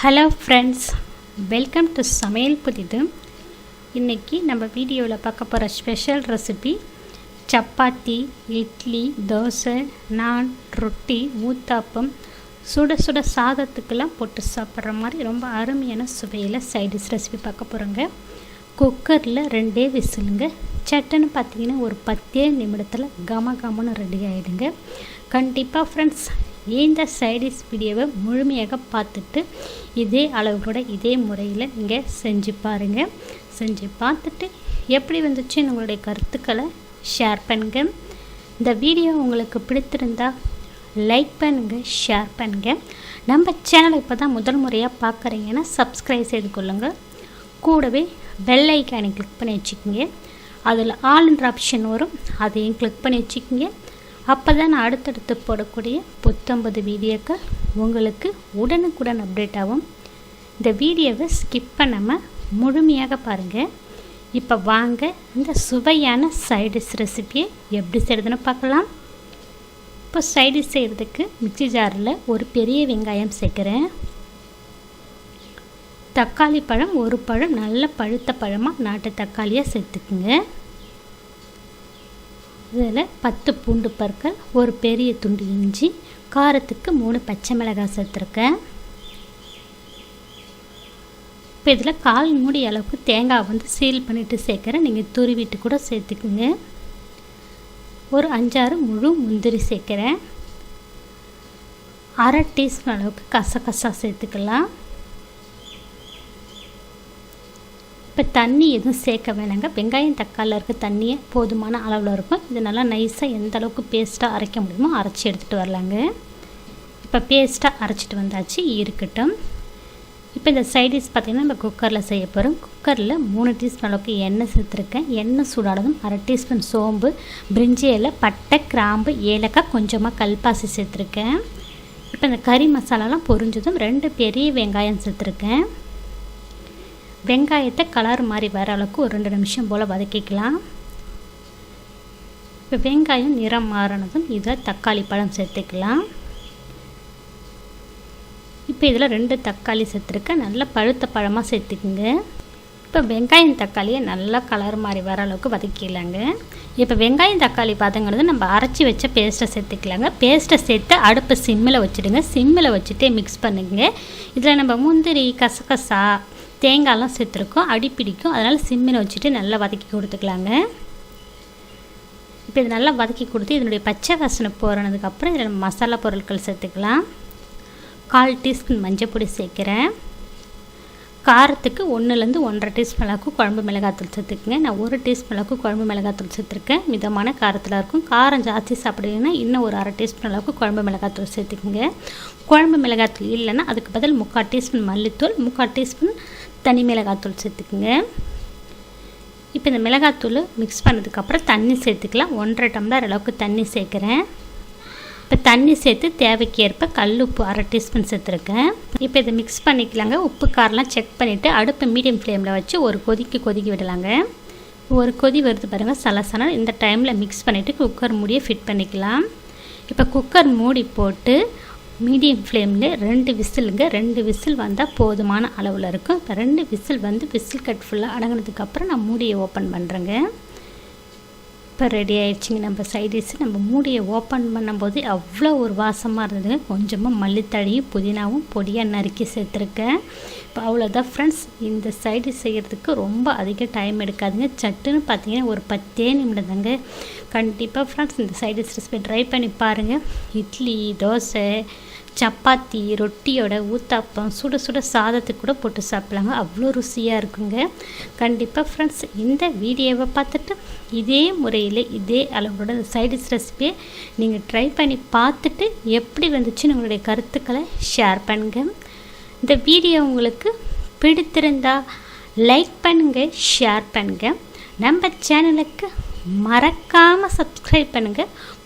Hello friends welcome to சமையல் புதிது இன்றைக்கி நம்ம வீடியோவில் பார்க்க போகிற ஸ்பெஷல் ரெசிபி சப்பாத்தி இட்லி தோசை நான் ரொட்டி ஊத்தாப்பம் சுட சுட சாதத்துக்கெல்லாம் போட்டு சாப்பிட்ற மாதிரி ரொம்ப அருமையான சுவையில் சைடிஷ் ரெசிபி பார்க்க போகிறோங்க குக்கரில் ரெண்டே விசிலுங்க. சட்டுன்னு பார்த்தீங்கன்னா ஒரு பத்தே நிமிடத்தில் கம கமன்னு ரெடி ஆகிடுங்க கண்டிப்பாக ஃப்ரெண்ட்ஸ் இந்த சைடிஷ் வீடியோவை முழுமையாக பார்த்துட்டு இதே அளவுகளோட இதே முறையில் நீங்கள் செஞ்சு பாருங்கள் செஞ்சு பார்த்துட்டு எப்படி வந்துச்சுன்னு உங்களுடைய கருத்துக்களை ஷேர் பண்ணுங்கள் இந்த வீடியோ உங்களுக்கு பிடித்திருந்தா லைக் பண்ணுங்கள் ஷேர் பண்ணுங்கள் நம்ம சேனலை இப்போ தான் முதல் முறையாக பார்க்குறீங்கன்னா சப்ஸ்கிரைப் செய்து கொள்ளுங்கள் கூடவே பெல் ஐக்கானை கிளிக் பண்ணி வச்சுக்கோங்க. அதில் ஆல்ன்ற ஆப்ஷன் வரும். அதையும் கிளிக் பண்ணி வச்சுக்கோங்க. அப்போ தான் நான் அடுத்தடுத்து போடக்கூடிய புத்தம்பது வீடியோக்கள் உங்களுக்கு உடனுக்குடன் அப்டேட் ஆகும். இந்த வீடியோவை ஸ்கிப் பண்ணாமல் முழுமையாக பாருங்கள் இப்போ வாங்க இந்த சுவையான சைடிஷ் ரெசிபியை எப்படி செய்கிறதுன்னு பார்க்கலாம். இப்போ சைடிஷ் செய்கிறதுக்கு மிக்சி ஜாரில் ஒரு பெரிய வெங்காயம் சேர்க்குறேன். தக்காளி பழம் ஒரு பழம் நல்ல பழுத்த பழமாக நாட்டு தக்காளியாக சேர்த்துக்குங்க. இதில் பத்து பூண்டு பற்கள் ஒரு பெரிய துண்டு இஞ்சி காரத்துக்கு மூணு பச்சை மிளகாய் சேர்த்துருக்கேன். இப்போ இதில் கால் மூடி அளவுக்கு தேங்காய் வந்து சீல் பண்ணிவிட்டு சேர்க்குறேன். நீங்கள் துருவிட்டு கூட சேர்த்துக்குங்க. ஒரு அஞ்சாறு முழு முந்திரி சேர்க்குறேன். அரை டீஸ்பூன் அளவுக்கு கசகசா சேர்த்துக்கலாம். இப்போ தண்ணி எதுவும் சேர்க்க வேணாங்க. வெங்காயம் தக்காளியில் இருக்க தண்ணியே போதுமான அளவில் இருக்கும். இது நல்லா நைஸாக எந்த அளவுக்கு பேஸ்ட்டாக அரைக்க முடியுமோ அரைச்சி எடுத்துகிட்டு வரலாங்க. இப்போ பேஸ்ட்டாக அரைச்சிட்டு வந்தாச்சு இருக்கட்டும். இப்போ இந்த சைடிஷ் பார்த்திங்கன்னா நம்ம குக்கரில் செய்ய போகிறோம் குக்கரில் மூணு டீஸ்பூன் அளவுக்கு எண்ணெய் சேர்த்துருக்கேன். எண்ணெய் சூடானதும் அரை டீஸ்பூன் சோம்பு பிரிஞ்சி இலை பட்டை கிராம்பு ஏலக்காய் கொஞ்சமாக கல்பாசி சேர்த்துருக்கேன். இப்போ இந்த கறி மசாலாலாம் பொரிஞ்சதும் ரெண்டு பெரிய வெங்காயம் சேர்த்துருக்கேன். வெங்காயத்தை கலர் மாதிரி வர அளவுக்கு ஒரு ரெண்டு நிமிஷம் போல் வதக்கிக்கலாம். இப்போ வெங்காயம் நிறம் மாறினதும் இதில் தக்காளி பழம் சேர்த்துக்கலாம். இப்போ இதில் ரெண்டு தக்காளி சேர்த்துருக்கேன். நல்லா பழுத்த பழமாக சேர்த்துக்குங்க. இப்போ வெங்காயம் தக்காளியை நல்லா கலர் மாதிரி வர அளவுக்கு வதக்கிடலாங்க. இப்போ வெங்காயம் தக்காளி பார்த்தங்கிறது நம்ம அரைச்சி வச்ச பேஸ்ட்டை சேர்த்துக்கலாங்க. பேஸ்ட்டை சேர்த்து அடுப்பு சிம்மில் வச்சுடுங்க. சிம்மில் வச்சுட்டே மிக்ஸ் பண்ணுங்க. இதில் நம்ம முந்திரி கசகசா தேங்காயெலாம் சேர்த்துருக்கோம் அடி பிடிக்கும். அதனால் சிம்மில் வச்சுட்டு நல்லா வதக்கி கொடுத்துக்கலாங்க. இப்போ இது நல்லா வதக்கி கொடுத்து இதனுடைய பச்சை வாசனை போடுறதுக்கப்புறம் இதில் மசாலா பொருட்கள் சேர்த்துக்கலாம். கால் டீஸ்பூன் மஞ்சள் பொடி சேர்க்குறேன். காரத்துக்கு ஒன்றுலேருந்து ஒன்றரை டீஸ்பூன் அளவுக்கு குழம்பு மிளகாத்தூள் சேர்த்துக்குங்க. நான் ஒரு டீஸ்பூன் அளவுக்கு குழம்பு மிளகாத்தூள் சேர்த்துருக்கேன். மிதமான காரத்தில் இருக்கும். காரம் ஜாஸ்தி சாப்பிடுவீங்கன்னா இன்னும் ஒரு அரை டீஸ்பூன் அளவுக்கு குழம்பு மிளகாத்தூள் சேர்த்துக்குங்க. குழம்பு மிளகாத்தூள் இல்லைன்னா அதுக்கு பதில் முக்கால் டீஸ்பூன் மல்லித்தூள் முக்கால் டீஸ்பூன் தனி மிளகாத்தூள் சேர்த்துக்குங்க. இப்போ இந்த மிளகாத்தூள் மிக்ஸ் பண்ணதுக்கப்புறம் தண்ணி சேர்த்துக்கலாம். ஒன்றரை டம்ளர் அளவுக்கு தண்ணி சேர்க்குறேன். இப்போ தண்ணி சேர்த்து தேவைக்கேற்ப கல் உப்பு அரை டீஸ்பூன் சேர்த்துருக்கேன். இப்போ இதை மிக்ஸ் பண்ணிக்கலாங்க. உப்பு காரெலாம் செக் பண்ணிவிட்டு அடுப்பு மீடியம் ஃப்ளேமில் வச்சு ஒரு கொதிக்கு கொதிக்க விடலாங்க. ஒரு கொதி வருது பாருங்கள் சலசனா இந்த டைமில் மிக்ஸ் பண்ணிவிட்டு குக்கர் மூடியை ஃபிட் பண்ணிக்கலாம். இப்போ குக்கர் மூடி போட்டு மீடியம் ஃப்ளேமில் ரெண்டு விசிலுங்க. ரெண்டு விசில் வந்தால் போதுமான அளவில் இருக்கும். இப்போ ரெண்டு விசில் வந்து விசில் கட் ஃபுல்லாக அடங்கினதுக்கப்புறம் நான் மூடியை ஓப்பன் பண்ணுறேங்க இப்போ ரெடி ஆயிடுச்சுங்க. நம்ம சைடிஷ் நம்ம மூடியை ஓப்பன் பண்ணும்போது அவ்வளோ ஒரு வாசமாக இருந்ததுங்க கொஞ்சமாக மல்லித்தழியும் புதினாவும் பொடியாக நறுக்கி சேர்த்துருக்கேன். இப்போ அவ்வளோதான் ஃப்ரெண்ட்ஸ் இந்த சைடு செய்கிறதுக்கு ரொம்ப அதிக டைம் எடுக்காதுங்க. சட்டுன்னு பார்த்தீங்கன்னா ஒரு பத்தே நிமிடம் தாங்க கண்டிப்பாக ஃப்ரெண்ட்ஸ் இந்த சைடிஷ் ரெசிபி ட்ரை பண்ணி பாருங்கள் இட்லி தோசை சப்பாத்தி ரொட்டியோட ஊத்தாப்பம் சுட சுட சாதத்துக்கு கூட போட்டு சாப்பிட்லாங்க. அவ்வளோ ருசியாக இருக்குங்க. கண்டிப்பாக ஃப்ரெண்ட்ஸ் இந்த வீடியோவை பார்த்துட்டு இதே முறையில் இதே அளவோட சைடிஷ் ரெசிபியை நீங்கள் ட்ரை பண்ணி பார்த்துட்டு எப்படி வந்துச்சுன்னு உங்களுடைய கருத்துக்களை ஷேர் பண்ணுங்கள் இந்த வீடியோ உங்களுக்கு பிடித்திருந்தா லைக் பண்ணுங்கள் ஷேர் பண்ணுங்கள் நம்ம சேனலுக்கு மறக்காமல் சப்ஸ்கிரைப் பண்ணுங்கள்